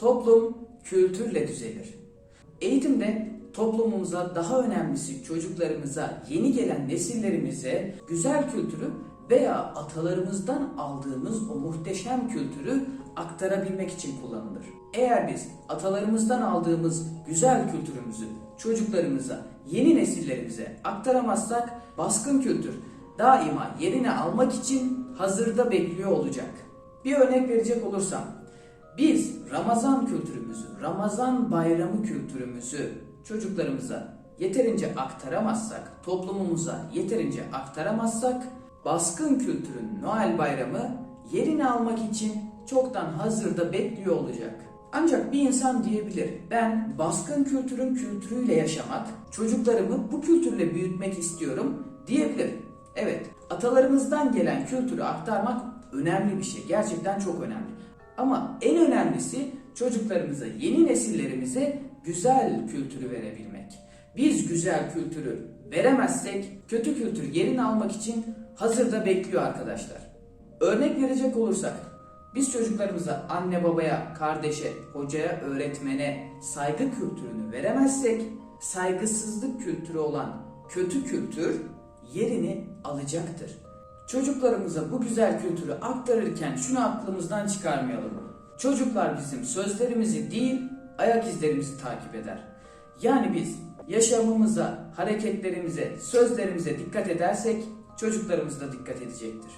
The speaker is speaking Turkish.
Toplum kültürle düzelir. Eğitimde toplumumuza daha önemlisi çocuklarımıza, yeni gelen nesillerimize güzel kültürü veya atalarımızdan aldığımız o muhteşem kültürü aktarabilmek için kullanılır. Eğer biz atalarımızdan aldığımız güzel kültürümüzü çocuklarımıza, yeni nesillerimize aktaramazsak baskın kültür daima yerini almak için hazırda bekliyor olacak. Bir örnek verecek olursam, biz Ramazan kültürümüzü, Ramazan bayramı kültürümüzü çocuklarımıza yeterince aktaramazsak, toplumumuza yeterince aktaramazsak, baskın kültürün Noel bayramı yerini almak için çoktan hazırda bekliyor olacak. Ancak bir insan diyebilir, ben baskın kültürün kültürüyle yaşamak, çocuklarımı bu kültürle büyütmek istiyorum diyebilir. Evet, atalarımızdan gelen kültürü aktarmak önemli bir şey. Gerçekten çok önemli. Ama en önemlisi çocuklarımıza, yeni nesillerimize güzel kültürü verebilmek. Biz güzel kültürü veremezsek kötü kültür yerini almak için hazırda bekliyor arkadaşlar. Örnek verecek olursak biz çocuklarımıza anne babaya, kardeşe, hocaya, öğretmene saygı kültürünü veremezsek saygısızlık kültürü olan kötü kültür yerini alacaktır. Çocuklarımıza bu güzel kültürü aktarırken şunu aklımızdan çıkarmayalım. Çocuklar bizim sözlerimizi değil, ayak izlerimizi takip eder. Yani biz yaşamımıza, hareketlerimize, sözlerimize dikkat edersek çocuklarımız da dikkat edecektir.